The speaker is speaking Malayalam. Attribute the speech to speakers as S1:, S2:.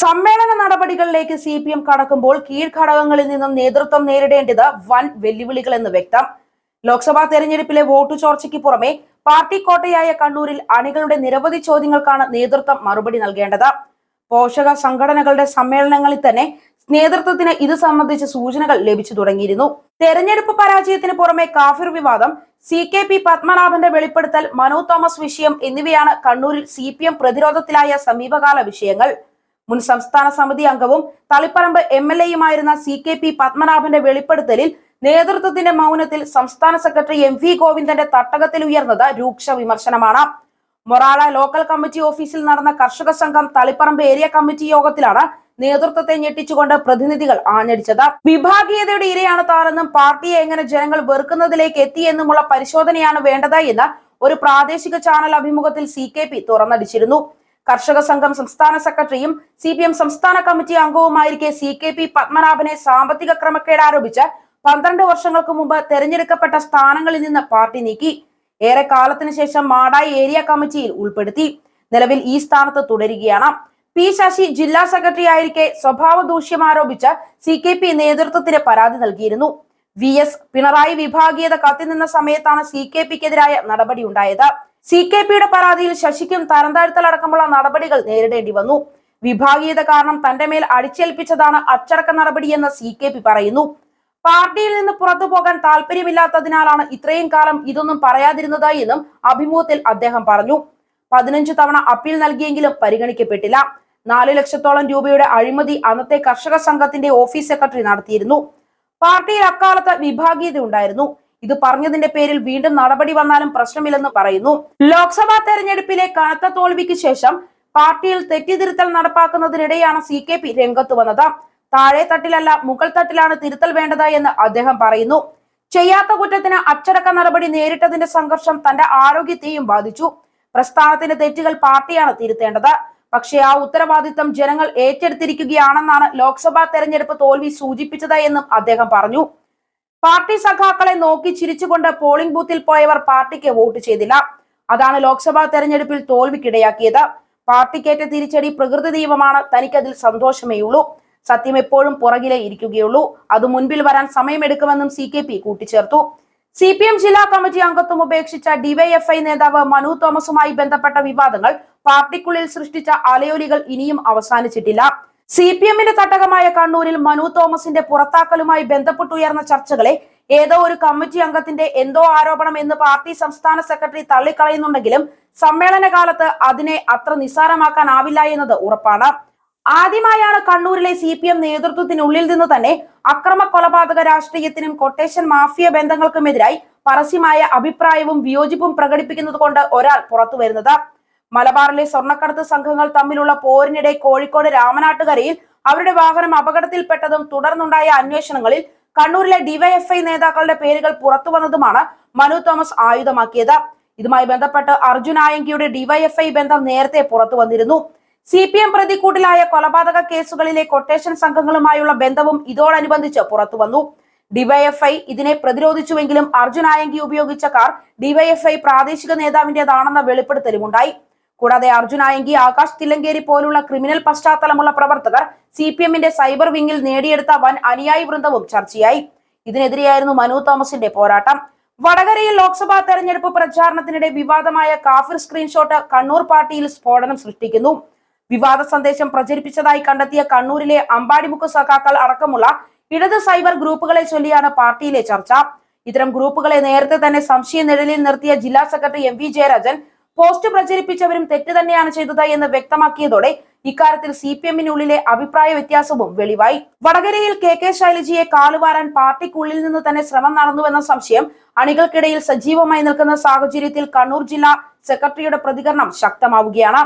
S1: സമ്മേളന നടപടികളിലേക്ക് സി പി എം കടക്കുമ്പോൾ കീഴ്ഘടകങ്ങളിൽ നിന്നും നേതൃത്വം നേരിടേണ്ടത് വൻ വെല്ലുവിളികൾ എന്ന് വ്യക്തം. ലോക്സഭാ തെരഞ്ഞെടുപ്പിലെ വോട്ടു ചോർച്ചയ്ക്ക് പുറമെ പാർട്ടി കോട്ടയായ കണ്ണൂരിൽ അണികളുടെ നിരവധി ചോദ്യങ്ങൾക്കാണ് നേതൃത്വം മറുപടി നൽകേണ്ടത്. പോഷക സംഘടനകളുടെ സമ്മേളനങ്ങളിൽ തന്നെ നേതൃത്വത്തിന് ഇത് സംബന്ധിച്ച സൂചനകൾ ലഭിച്ചു തുടങ്ങിയിരുന്നു. തെരഞ്ഞെടുപ്പ് പരാജയത്തിന് പുറമെ കാഫിർ വിവാദം സി കെ പി പത്മനാഭന്റെ വെളിപ്പെടുത്തൽ മനു തോമസ് വിഷയം എന്നിവയാണ് കണ്ണൂരിൽ സി പ്രതിരോധത്തിലായ സമീപകാല വിഷയങ്ങൾ. മുൻ സംസ്ഥാന സമിതി അംഗവും തളിപ്പറമ്പ് എം എൽ എയുമായിരുന്ന സി കെ പി പത്മനാഭന്റെ വെളിപ്പെടുത്തലിൽ നേതൃത്വത്തിന്റെ മൗനത്തിൽ സംസ്ഥാന സെക്രട്ടറി എം വി ഗോവിന്ദന്റെ തട്ടകത്തിൽ ഉയർന്നത് രൂക്ഷ വിമർശനമാണ്. മൊറാള ലോക്കൽ കമ്മിറ്റി ഓഫീസിൽ നടന്ന കർഷക സംഘം തളിപ്പറമ്പ് ഏരിയ കമ്മിറ്റി യോഗത്തിലാണ് നേതൃത്വത്തെ ഞെട്ടിച്ചുകൊണ്ട് പ്രതിനിധികൾ ആഞ്ഞടിച്ചത്. വിഭാഗീയതയുടെ ഇരയാണ് താനെന്നും പാർട്ടിയെ എങ്ങനെ ജനങ്ങൾ വെറുക്കുന്നതിലേക്ക് എത്തിയെന്നുമുള്ള പരിശോധനയാണ് വേണ്ടത് എന്ന് ഒരു പ്രാദേശിക ചാനൽ അഭിമുഖത്തിൽ സി കെ പി തുറന്നടിച്ചിരുന്നു. കർഷക സംഘം സംസ്ഥാന സെക്രട്ടറിയും സി പി എം സംസ്ഥാന കമ്മിറ്റി അംഗവുമായിരിക്കെ സി കെ പി പത്മനാഭനെ സാമ്പത്തിക ക്രമക്കേട് ആരോപിച്ച് പന്ത്രണ്ട് വർഷങ്ങൾക്ക് മുമ്പ് തെരഞ്ഞെടുക്കപ്പെട്ട സ്ഥാനങ്ങളിൽ നിന്ന് പാർട്ടി നീക്കി. ഏറെ കാലത്തിന് ശേഷം മാടായി ഏരിയ കമ്മിറ്റിയിൽ ഉൾപ്പെടുത്തി. നിലവിൽ ഈ സ്ഥാനത്ത് തുടരുകയാണ്. പി ശശി ജില്ലാ സെക്രട്ടറി ആയിരിക്കെ സ്വഭാവ ദൂഷ്യം ആരോപിച്ച് സി കെ പി നേതൃത്വത്തിന് പരാതി നൽകിയിരുന്നു. വി എസ് പിണറായി വിഭാഗീയത കത്തിനിന്ന സമയത്താണ് സി കെ പിക്കെതിരായ നടപടി ഉണ്ടായത് സി കെ പിയുടെ പരാതിയിൽ ശശിക്കും തരംതാഴ്ത്തലടക്കമുള്ള നടപടികൾ നേരിടേണ്ടി വന്നു. വിഭാഗീയത കാരണം തന്റെ മേൽ അടിച്ചേൽപ്പിച്ചതാണ് അച്ചടക്ക നടപടിയെന്ന് സി കെ പി പറയുന്നു. പാർട്ടിയിൽ നിന്ന് പുറത്തു പോകാൻ താല്പര്യമില്ലാത്തതിനാലാണ് ഇത്രയും കാലം ഇതൊന്നും പറയാതിരുന്നതായി എന്നും അഭിമുഖത്തിൽ അദ്ദേഹം പറഞ്ഞു. പതിനഞ്ചു തവണ അപ്പീൽ നൽകിയെങ്കിലും പരിഗണിക്കപ്പെട്ടില്ല. നാലു ലക്ഷത്തോളം രൂപയുടെ അഴിമതി അന്നത്തെ കർഷക സംഘത്തിന്റെ ഓഫീസ് സെക്രട്ടറി നടത്തിയിരുന്നു. പാർട്ടിയിൽ അക്കാലത്ത് വിഭാഗീയത ഉണ്ടായിരുന്നു. ഇത് പറഞ്ഞതിന്റെ പേരിൽ വീണ്ടും നടപടി വന്നാലും പ്രശ്നമില്ലെന്ന് പറയുന്നു. ലോക്സഭാ തെരഞ്ഞെടുപ്പിലെ കനത്ത തോൽവിക്ക് ശേഷം പാർട്ടിയിൽ തെറ്റിതിരുത്തൽ നടപ്പാക്കുന്നതിനിടെയാണ് സി കെ പി രംഗത്ത് വന്നത്. താഴെ തട്ടിലല്ല മുകൾ തട്ടിലാണ് തിരുത്തൽ വേണ്ടത് എന്ന് അദ്ദേഹം പറയുന്നു. ചെയ്യാത്ത കുറ്റത്തിന് അച്ചടക്ക നടപടി നേരിട്ടതിന്റെ സംഘർഷം തന്റെ ആരോഗ്യത്തെയും ബാധിച്ചു. പ്രസ്ഥാനത്തിന്റെ തെറ്റുകൾ പാർട്ടിയാണ് തിരുത്തേണ്ടത്. പക്ഷേ ആ ഉത്തരവാദിത്തം ജനങ്ങൾ ഏറ്റെടുത്തിരിക്കുകയാണെന്നാണ് ലോക്സഭാ തെരഞ്ഞെടുപ്പ് തോൽവി സൂചിപ്പിച്ചത് എന്നും അദ്ദേഹം പറഞ്ഞു. പാർട്ടി സഖാക്കളെ നോക്കി ചിരിച്ചുകൊണ്ട് പോളിംഗ് ബൂത്തിൽ പോയവർ പാർട്ടിക്ക് വോട്ട് ചെയ്തില്ല. അതാണ് ലോക്സഭാ തെരഞ്ഞെടുപ്പിൽ തോൽവിക്കിടയാക്കിയത്. പാർട്ടിക്കേറ്റ തിരിച്ചടി പ്രകൃതി ദൈവമാണ് തനിക്കതിൽ സന്തോഷമേയുള്ളൂ സത്യം എപ്പോഴും പുറകിലേ ഇരിക്കുകയുള്ളൂ. അത് മുൻപിൽ വരാൻ സമയമെടുക്കുമെന്നും സി കെ പി കൂട്ടിച്ചേർത്തു. സി പി എം ജില്ലാ കമ്മിറ്റി അംഗത്വം ഉപേക്ഷിച്ച ഡിവൈഎഫ്ഐ നേതാവ് മനു തോമസുമായി ബന്ധപ്പെട്ട വിവാദങ്ങൾ പാർട്ടിക്കുള്ളിൽ സൃഷ്ടിച്ച അലയൊലികൾ ഇനിയും അവസാനിച്ചിട്ടില്ല. സി പി എമ്മിന്റെ തട്ടകമായ കണ്ണൂരിൽ മനു തോമസിന്റെ പുറത്താക്കലുമായി ബന്ധപ്പെട്ടുയർന്ന ചർച്ചകളെ ഏതോ ഒരു കമ്മിറ്റി അംഗത്തിന്റെ എന്തോ ആരോപണം എന്ന് പാർട്ടി സംസ്ഥാന സെക്രട്ടറി തള്ളിക്കളയുന്നുണ്ടെങ്കിലും സമ്മേളന കാലത്ത് അതിനെ അത്ര നിസ്സാരമാക്കാനാവില്ല എന്നത് ഉറപ്പാണ്. ആദ്യമായാണ് കണ്ണൂരിലെ സി പി എം നേതൃത്വത്തിനുള്ളിൽ നിന്ന് തന്നെ അക്രമ കൊലപാതക രാഷ്ട്രീയത്തിനും കൊട്ടേഷൻ മാഫിയ ബന്ധങ്ങൾക്കുമെതിരായി പരസ്യമായ അഭിപ്രായവും വിയോജിപ്പും പ്രകടിപ്പിക്കുന്നത് കൊണ്ട് ഒരാൾ പുറത്തു വരുന്നത് മലബാറിലെ സ്വർണക്കടത്ത് സംഘങ്ങൾ തമ്മിലുള്ള പോരിനിടെ കോഴിക്കോട് രാമനാട്ടുകരയിൽ അവരുടെ വാഹനം അപകടത്തിൽപ്പെട്ടതും തുടർന്നുണ്ടായ അന്വേഷണങ്ങളിൽ കണ്ണൂരിലെ ഡിവൈഎഫ്ഐ നേതാക്കളുടെ പേരുകൾ പുറത്തു വന്നതുമാണ് മനു തോമസ് ആയുധമാക്കിയത്. ഇതുമായി ബന്ധപ്പെട്ട് അർജുൻ ആയങ്കിയുടെ ഡിവൈഎഫ്ഐ ബന്ധം നേരത്തെ പുറത്തു വന്നിരുന്നു സി പി എം പ്രതിക്കൂട്ടിലായ കൊലപാതക കേസുകളിലെ കൊട്ടേഷൻ സംഘങ്ങളുമായുള്ള ബന്ധവും ഇതോടനുബന്ധിച്ച് പുറത്തു വന്നു ഡിവൈഎഫ്ഐ ഇതിനെ പ്രതിരോധിച്ചുവെങ്കിലും അർജുൻ ആയങ്കി ഉപയോഗിച്ച കാർ ഡിവൈഎഫ്ഐ പ്രാദേശിക നേതാവിന്റേതാണെന്ന വെളിപ്പെടുത്തലുമുണ്ടായി. കൂടാതെ അർജുൻ ആയങ്കി ആകാശ് തില്ലങ്കേരി പോലുള്ള ക്രിമിനൽ പശ്ചാത്തലമുള്ള പ്രവർത്തകർ സി പി എമ്മിന്റെ സൈബർ വിങ്ങിൽ നേടിയെടുത്ത വൻ അനുയായി വൃന്ദവും ചർച്ചയായി. ഇതിനെതിരെയായിരുന്നു മനു തോമസിന്റെ പോരാട്ടം. വടകരയിൽ ലോക്സഭാ തെരഞ്ഞെടുപ്പ് പ്രചാരണത്തിനിടെ വിവാദമായ കാഫിർ സ്ക്രീൻഷോട്ട് കണ്ണൂർ പാർട്ടിയിൽ സ്ഫോടനം സൃഷ്ടിക്കുന്നു. വിവാദ സന്ദേശം പ്രചരിപ്പിച്ചതായി കണ്ടെത്തിയ കണ്ണൂരിലെ അമ്പാടിമുക്ക് സഖാക്കൾ അടക്കമുള്ള ഇടത് സൈബർ ഗ്രൂപ്പുകളെ ചൊല്ലിയാണ് പാർട്ടിയിലെ ചർച്ച. ഇത്തരം ഗ്രൂപ്പുകളെ നേരത്തെ തന്നെ സംശയ നിഴലിൽ നിർത്തിയ ജില്ലാ secretary M V Jayarajan post പ്രചരിപ്പിച്ചവരും തെറ്റ് തന്നെയാണ് ചെയ്തത് എന്ന് വ്യക്തമാക്കിയതോടെ ഇക്കാര്യത്തിൽ സി പി എമ്മിനുള്ളിലെ അഭിപ്രായ വ്യത്യാസവും വെളിവായി. വടകരയിൽ കെ കെ ശൈലജിയെ കാലുവാരാൻ പാർട്ടിക്കുള്ളിൽ നിന്ന് തന്നെ ശ്രമം നടന്നുവെന്ന സംശയം അണികൾക്കിടയിൽ സജീവമായി നിൽക്കുന്ന സാഹചര്യത്തിൽ കണ്ണൂർ ജില്ലാ സെക്രട്ടറിയുടെ പ്രതികരണം ശക്തമാവുകയാണ്.